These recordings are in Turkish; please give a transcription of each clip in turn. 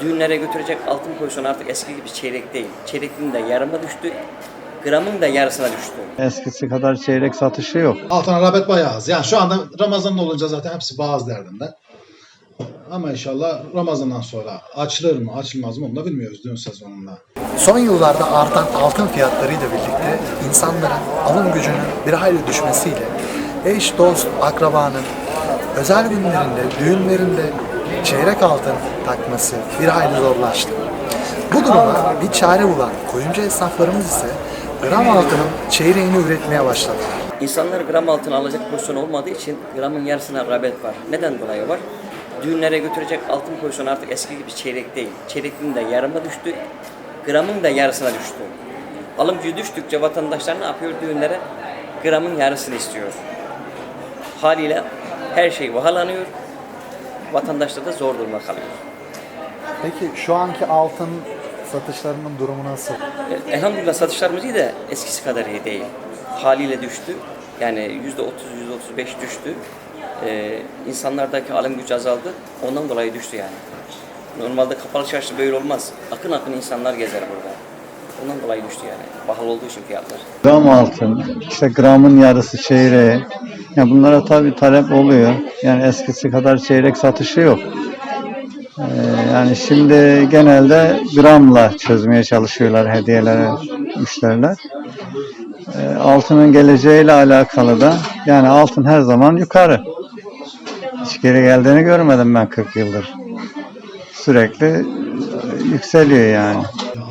Düğünlere götürecek altın pozisyonu artık eski gibi çeyrek değil. Çeyrekliğin de yarıma düştü. Gramın da yarısına düştü. Eskisi kadar çeyrek satışı yok. Altına rağbet bayağı az. Yani şu anda Ramazan olunca zaten hepsi bazı derdinde. Ama inşallah Ramazan'dan sonra açılır mı açılmaz mı onu da bilmiyoruz düğün sezonunda. Son yıllarda artan altın fiyatlarıyla birlikte insanların alım gücünün bir hayli düşmesiyle eş, dost, akrabanın özel günlerinde, düğünlerinde çeyrek altın takması bir hayli zorlaştı. Bu duruma bir çare bulan kuyumcu esnaflarımız ise gram altının çeyreğini üretmeye başladılar. İnsanlar gram altın alacak pozisyon olmadığı için gramın yarısına rağbet var. Neden dolayı var? Düğünlere götürecek altın pozisyonu artık eski gibi çeyrek değil. Çeyrekliğin de yarıma düştü. Gramın da yarısına düştü. Alım gücü düştükçe vatandaşlar ne yapıyor düğünlere? Gramın yarısını istiyor. Haliyle her şey vahalanıyor. Vatandaşlar da zor duruma kalıyor. Peki şu anki altın satışlarının durumu nasıl? E, Elhamdülillah satışlarımız iyi de eskisi kadar iyi değil. Haliyle düştü. Yani yüzde otuz, yüzde otuz beş düştü. Ee, insanlardaki alım gücü azaldı. Ondan dolayı düştü yani. Normalde kapalı çarşı böyle olmaz. Akın akın insanlar gezer burada. Ondan dolayı düştü yani. Pahalı olduğu için fiyatlar. Gram altın, işte gramın yarısı çeyreği. Ya bunlara tabii talep oluyor. Yani eskisi kadar çeyrek satışı yok. Ee, yani şimdi genelde gramla çözmeye çalışıyorlar hediyeleri müşteriler. Ee, altının geleceğiyle alakalı da yani altın her zaman yukarı. Hiç geri geldiğini görmedim ben 40 yıldır. Sürekli yükseliyor yani.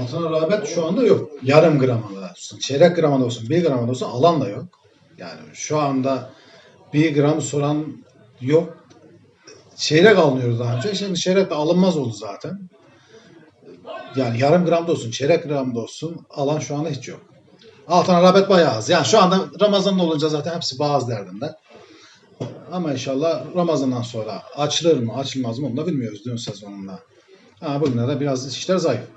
Ya altına rağbet şu anda yok. Yarım gramında olsun, çeyrek gramında olsun, bir gramında olsun alan da yok. Yani şu anda bir gram soran yok. Çeyrek alınıyordu daha önce. Şimdi çeyrek de alınmaz oldu zaten. Yani yarım gramda olsun, çeyrek gramda olsun alan şu anda hiç yok. Altına rağbet bayağı az. Yani şu anda Ramazan olunca zaten hepsi bazı derdinde. Ama inşallah Ramazan'dan sonra açılır mı açılmaz mı onu da bilmiyoruz düğün sezonunda. Ha, bugünlerde biraz işler zayıf.